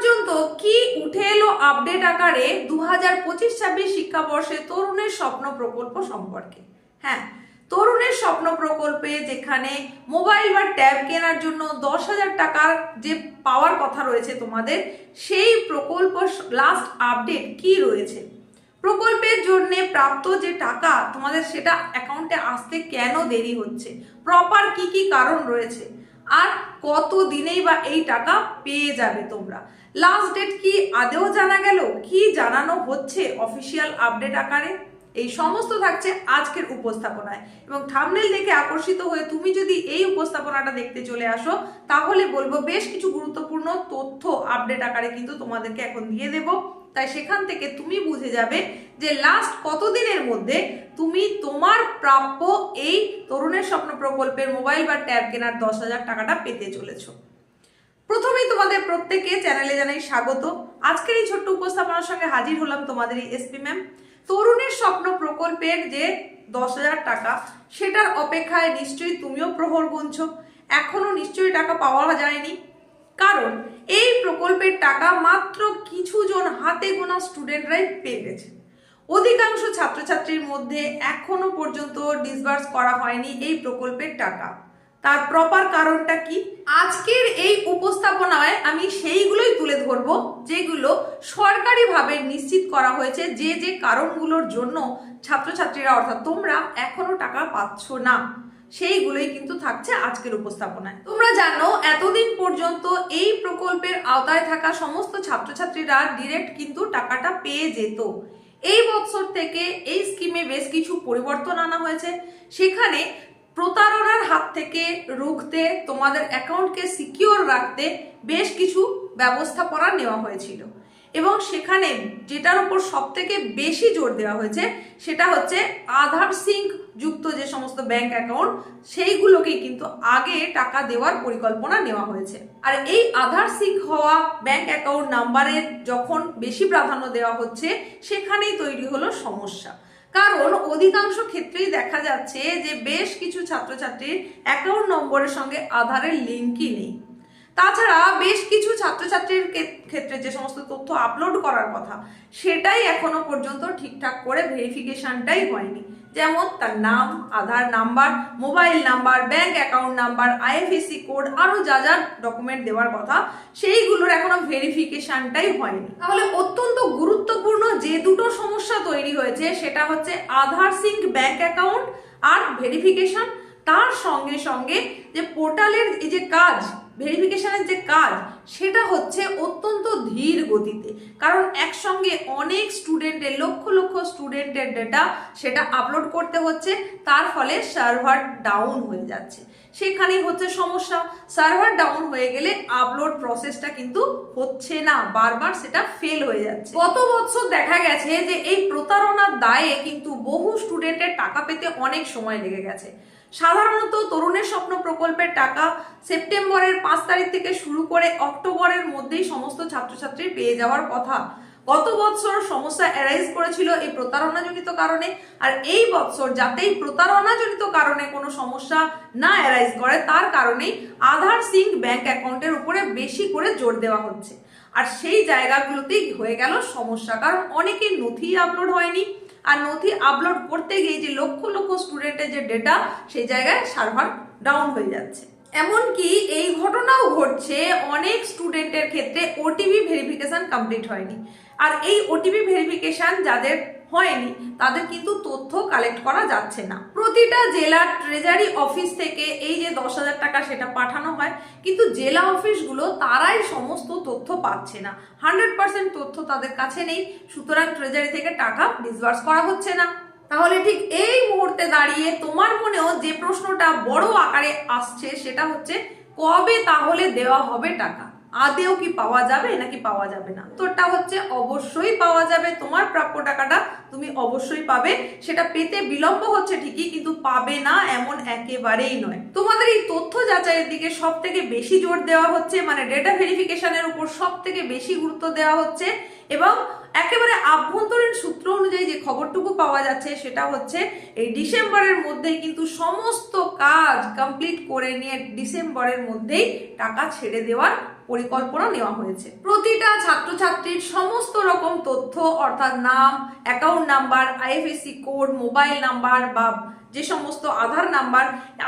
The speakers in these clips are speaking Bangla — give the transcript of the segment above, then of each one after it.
পর্যন্ত কি উঠে এলো আপডেট আকারে দু হাজার পঁচিশ ছাব্বিশ শিক্ষাবর্ষে তরুণের স্বপ্ন প্রকল্প সম্পর্কে? হ্যাঁ তরুণের স্বপ্ন প্রকল্পে যেখানে মোবাইল বা ট্যাব কেনার জন্য দশ হাজার টাকার যে পাওয়ার কথা রয়েছে তোমাদের, সেই প্রকল্প লাস্ট আপডেট কি রয়েছে? প্রকল্পের জন্য প্রাপ্ত যে টাকা তোমাদের সেটা অ্যাকাউন্টে আসতে কেন দেরি হচ্ছে? প্রপার কি কি কারণ রয়েছে? আর কত দিনেই বা এই টাকা পেয়ে যাবে তোমরা? লাস্ট ডেট কি আদেও জানা গেল? কি জানানো হচ্ছে অফিসিয়াল আপডেট আকারে? এই সমস্ত থাকছে আজকের উপস্থাপনায়। এবং থামনেল দেখে আকর্ষিত হয়ে তুমি যদি এই উপস্থাপনাটা দেখতে চলে আসো, তাহলে বলব বেশ কিছু গুরুত্বপূর্ণ তথ্য আপডেট আকারে কিন্তু তোমাদেরকে এখন দিয়ে দেব। তাই সেখান থেকে তুমি বুঝে যাবে যে লাস্ট কতদিনের মধ্যে তুমি তোমার প্রাপ্য এই তরুণের স্বপ্ন প্রকল্পের মোবাইল বা ট্যাব কেনার দশ হাজার টাকাটা পেতে চলেছো। প্রথমেই তোমাদের প্রত্যেকে চ্যানেলে জানাই স্বাগত। আজকের এই ছোট্ট উপস্থাপনার সঙ্গে হাজির হলাম তোমাদের এই এসপি ম্যাম তরুণের স্বপ্ন প্রকল্পের যে দশ হাজার টাকা, সেটার অপেক্ষায় নিশ্চয়ই তুমিও প্রহর গুনছো। এখনও নিশ্চয়ই টাকা পাওয়া যায়নি। কারণ এই প্রকল্পের টাকা মাত্র কিছু জন হাতে গোনা স্টুডেন্টরাই পেয়ে গেছে। অধিকাংশ ছাত্রছাত্রীর মধ্যে এখনও পর্যন্ত ডিসবার্স করা হয়নি এই প্রকল্পের টাকা। তার প্রপার কারণটা কি? আজকের এই উপস্থাপনায় আমি সেইগুলোই তুলে ধরবো যেগুলো সরকারিভাবে নিশ্চিত করা হয়েছে যে যে কারণগুলোর জন্য ছাত্রছাত্রীরা, অর্থাৎ তোমরা এখনও টাকা পাচ্ছ না, সেইগুলোই কিন্তু থাকছে আজকের উপস্থাপনায়। তোমরা জানো, এতদিন পর্যন্ত এই প্রকল্পের আওতায় থাকা সমস্ত ছাত্রছাত্রীরা ডিরেক্ট কিন্তু টাকাটা পেয়ে যেত। এই বছর থেকে এই স্কিমে বেশ কিছু পরিবর্তন আনা হয়েছে। সেখানে প্রতারণার হাত থেকে রুখতে, তোমাদের অ্যাকাউন্টকে সিকিওর রাখতে বেশ কিছু ব্যবস্থাপনা নেওয়া হয়েছিল। এবং সেখানে যেটার উপর সব থেকে বেশি জোর দেওয়া হয়েছে, সেটা হচ্ছে আধার সিঙ্ক যুক্ত যে সমস্ত ব্যাংক অ্যাকাউন্ট, সেইগুলোকেই কিন্তু আগে টাকা দেওয়ার পরিকল্পনা নেওয়া হয়েছে। আর এই আধার সিঙ্ক হওয়া ব্যাংক অ্যাকাউন্ট নাম্বারের যখন বেশি প্রাধান্য দেওয়া হচ্ছে, সেখানেই তৈরি হলো সমস্যা। কারণ অধিকাংশ ক্ষেত্রেই দেখা যাচ্ছে যে বেশ কিছু ছাত্রছাত্রীর অ্যাকাউন্ট নম্বরের সঙ্গে আধারের লিঙ্কই নেই। তাছাড়া বেশ কিছু ছাত্রছাত্রীর ক্ষে- ক্ষেত্রে যে সমস্ত তথ্য আপলোড করার কথা, সেটাই এখনও পর্যন্ত ঠিকঠাক করে ভেরিফিকেশনটাই হয়নি। যেমন তার নাম, Aadhaar number mobile number bank account number IFSC code আরও যা যা ডকুমেন্ট দেওয়ার কথা, সেইগুলোর এখনও ভেরিফিকেশনটাই হয়নি। তাহলে অত্যন্ত গুরুত্বপূর্ণ যে দুটো সমস্যা তৈরি হয়েছে, সেটা হচ্ছে আধার সিঙ্ক ব্যাংক অ্যাকাউন্ট আর ভেরিফিকেশন তার সঙ্গে সঙ্গে যে পোর্টালের এই যে কাজ ভেরিফিকেশনের যে কাজ, সেটা হচ্ছে অত্যন্ত ধীর গতিতে। কারণ একসঙ্গে অনেক স্টুডেন্টের, লক্ষ লক্ষ স্টুডেন্টের ডেটা সেটা আপলোড করতে হচ্ছে, তার ফলে সার্ভার ডাউন হয়ে যাচ্ছে। সেখানেই হচ্ছে সমস্যা। সার্ভার ডাউন হয়ে গেলে আপলোড প্রসেসটা কিন্তু হচ্ছে না, বারবার সেটা ফেল হয়ে যাচ্ছে। গত বছর দেখা গেছে যে এই প্রতারণার দায়ে কিন্তু বহু স্টুডেন্টের টাকা পেতে অনেক সময় লেগে গেছে। সাধারণত তরুণের স্বপ্ন প্রকল্পের টাকা সেপ্টেম্বরের পাঁচ তারিখ থেকে শুরু করে অক্টোবরের মধ্যেই সমস্ত ছাত্রছাত্রী পেয়ে যাওয়ার কথা। গত বছর সমস্যা অ্যারাইজ করেছিল এই প্রতারণাজনিত কারণে, আর এই বছর যাতে এই প্রতারণাজনিত কারণে কোনো সমস্যা না অ্যারাইজ করে, তার কারণেই আধার সিঙ্ক ব্যাংক অ্যাকাউন্টের উপরে বেশি করে জোর দেওয়া হচ্ছে। আর সেই জায়গাগুলোতেই হয়ে গেল সমস্যা, কারণ অনেকের নথি আপলোড হয়নি, আর নথি আপলোড করতে গিয়ে যে লক্ষ লক্ষ স্টুডেন্টের যে ডেটা সেই জায়গায় সার্ভার ডাউন হয়ে যাচ্ছে। এমনকি এই ঘটনাও ঘটছে, অনেক স্টুডেন্টের ক্ষেত্রে ওটিপি ভেরিফিকেশন কমপ্লিট হয়নি। আর এই ওটিপি ভেরিফিকেশন যাদের হয়নি, তাদের কিন্তু তথ্য কালেক্ট করা যাচ্ছে না। প্রতিটা জেলার ট্রেজারি অফিস থেকে এই যে দশ হাজার টাকা সেটা পাঠানো হয়, কিন্তু জেলা অফিসগুলো তারাই সমস্ত তথ্য পাচ্ছে না। হান্ড্রেড পার্সেন্ট তথ্য তাদের কাছে নেই, সুতরাং ট্রেজারি থেকে টাকা ডিসবার্স করা হচ্ছে না। তাহলে ঠিক এই মুহূর্তে দাঁড়িয়ে তোমার মনেও যে প্রশ্নটা বড় আকারে আসছে সেটা হচ্ছে, কবে তাহলে দেওয়া হবে টাকা? আদেও কি পাওয়া যাবে নাকি পাওয়া যাবে না? তোরটা হচ্ছে, অবশ্যই পাওয়া যাবে। তোমার প্রাপ্য টাকাটা তুমি অবশ্যই পাবে। সেটা পেতে বিলম্ব হচ্ছে ঠিকই, কিন্তু পাবে না এমন একেবারেই নয়। তোমাদের এই তথ্য যাচাইয়ের দিকে সব থেকে বেশি জোর দেওয়া হচ্ছে মানে ডেটা ভেরিফিকেশনের উপর সব থেকে বেশি গুরুত্ব দেওয়া হচ্ছে এবং একেবারে আভ্যন্তরীণ সূত্র অনুযায়ী যে খবরটুকু পাওয়া যাচ্ছে সেটা হচ্ছে এই ডিসেম্বরের মধ্যেই কিন্তু সমস্ত কাজ কমপ্লিট করে নিয়ে ডিসেম্বরের মধ্যেই টাকা ছেড়ে দেওয়ার পরিকল্পনা নেওয়া হয়েছে। প্রতিটা ছাত্রছাত্রীর সমস্ত রকম তথ্য, অর্থাৎ নাম account number IFSC code mobile number বা যে সমস্ত আধার নাম্বার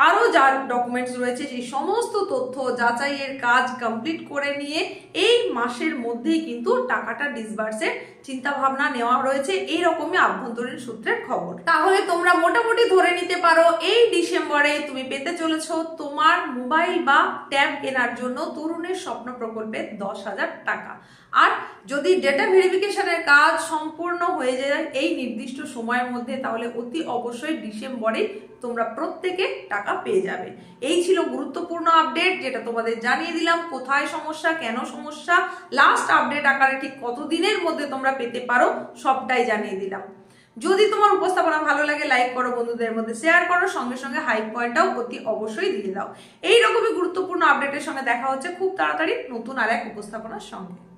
আরও যা ডকুমেন্টস রয়েছে সেই সমস্ত তথ্য যাচাইয়ের কাজ কমপ্লিট করে নিয়ে এই মাসের মধ্যেই কিন্তু টাকাটা ডিসবার্সের চিন্তা ভাবনা নেওয়া রয়েছে এইরকমই আভ্যন্তরীণ সূত্রের খবর। তাহলে তোমরা মোটামুটি ধরে নিতে পারো, এই ডিসেম্বরে তুমি পেতে চলেছ তোমার মোবাইল বা ট্যাব কেনার জন্য তরুণের স্বপ্ন প্রকল্পে দশ হাজার টাকা। আর যদি ডেটা ভেরিফিকেশনের কাজ সম্পূর্ণ হয়ে যায় এই নির্দিষ্ট সময়ের মধ্যে, তাহলে অতি অবশ্যই ডিসেম্বরে তোমরা প্রত্যেকে টাকা পেয়ে যাবে। এই ছিল গুরুত্বপূর্ণ আপডেট যেটা তোমাদের জানিয়ে দিলাম, কোথায় সমস্যা, কেন সমস্যা লাস্ট আপডেট আকারে ঠিক কতদিনের মধ্যে তোমরা পেতে পারো, সবটাই জানিয়ে দিলাম। যদি তোমার উপস্থাপনা ভালো লাগে লাইক করো, বন্ধুদের মধ্যে শেয়ার করো, সঙ্গে সঙ্গে হাইপ পয়েন্টটাও অতি অবশ্যই দিয়ে দাও। এইরকমই গুরুত্বপূর্ণ আপডেটের সঙ্গে দেখা হচ্ছে খুব তাড়াতাড়ি নতুন আর এক উপস্থাপনার সঙ্গে।